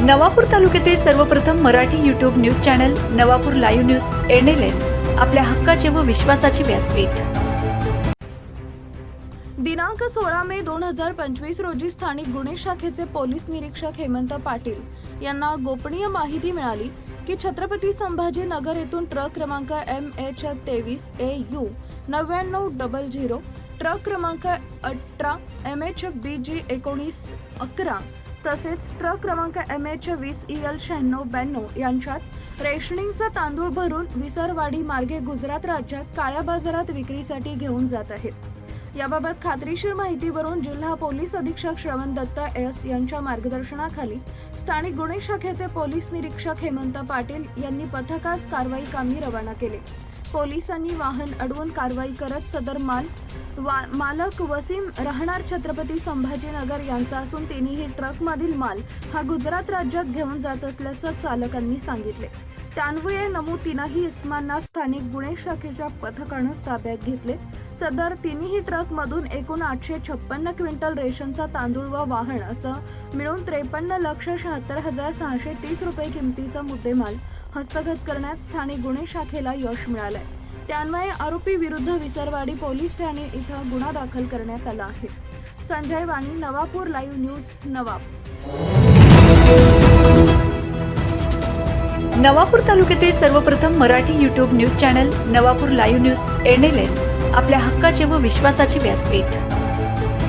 नवापूर तालुक्यातील सर्वप्रथम Marathi YouTube news channel Navapur live news NLN आपल्या हक्काचे व विश्वासाचे व्यासपीठ. दिनांक सोळा मे दोन हजार पंचवीस रोजी स्थानिक गुन्हे शाखेचे पोलीस निरीक्षक हेमंत पाटील यांना गोपनीय माहिती मिळाली की छत्रपती संभाजीनगर येथून ट्रक क्रमांक एम एच तेवीस ए यू नव्याण्णव डबल झिरो ट्रक क्रमांक अठरा एम एच बी जी एकोणीस अकरा तसेच ट्रक क्रमांक एम एच वीस ई एल शहाण्णव ब्याण्णव यांच्यात रेशनिंगचा तांदूळ भरून विसरवाडी मार्गे गुजरात राज्यात काळ्या बाजारात विक्रीसाठी घेऊन जात आहेत. याबाबत खात्रीशीर माहितीवरून जिल्हा पोलीस अधीक्षक श्रवण दत्त एस यांच्या मार्गदर्शनाखाली स्थानिक गुन्हे शाखेचे पोलीस निरीक्षक हेमंत पाटील यांनी पथकास कारवाई कामी रवाना केले. पोलिसांनी वाहन अडवून कारवाई करत सदर माल वा मालक वसीम राहणार छत्रपती संभाजीनगर यांचा असून तिन्ही ट्रकमधील माल हा गुजरात राज्यात घेऊन जात असल्याचं चालकांनी सांगितले. त्यान्वये नमू तीनही इस्मांना स्थानिक गुन्हे शाखेच्या पथकानं ताब्यात घेतले. सदर तिन्ही ट्रकमधून एकूण आठशे छप्पन्न क्विंटल रेशनचा तांदूळ व वाहन असं मिळून त्रेपन्न लक्ष शहात्तर हजार सहाशे तीस रुपये किमतीचा मुद्देमाल हस्तगत करण्यात स्थानिक गुन्हे शाखेला यश मिळालंय. त्यान्वये आरोपी विरुद्ध विसरवाडी पोलीस ठाणे इथं गुन्हा दाखल करण्यात आला आहे. संजय वाणी नवापूर लाईव्ह न्यूज नवापूर नवापूर तालुक्यातील सर्वप्रथम Marathi YouTube news channel Navapur live news NLN आपल्या हक्काचे व विश्वासाचे व्यासपीठ.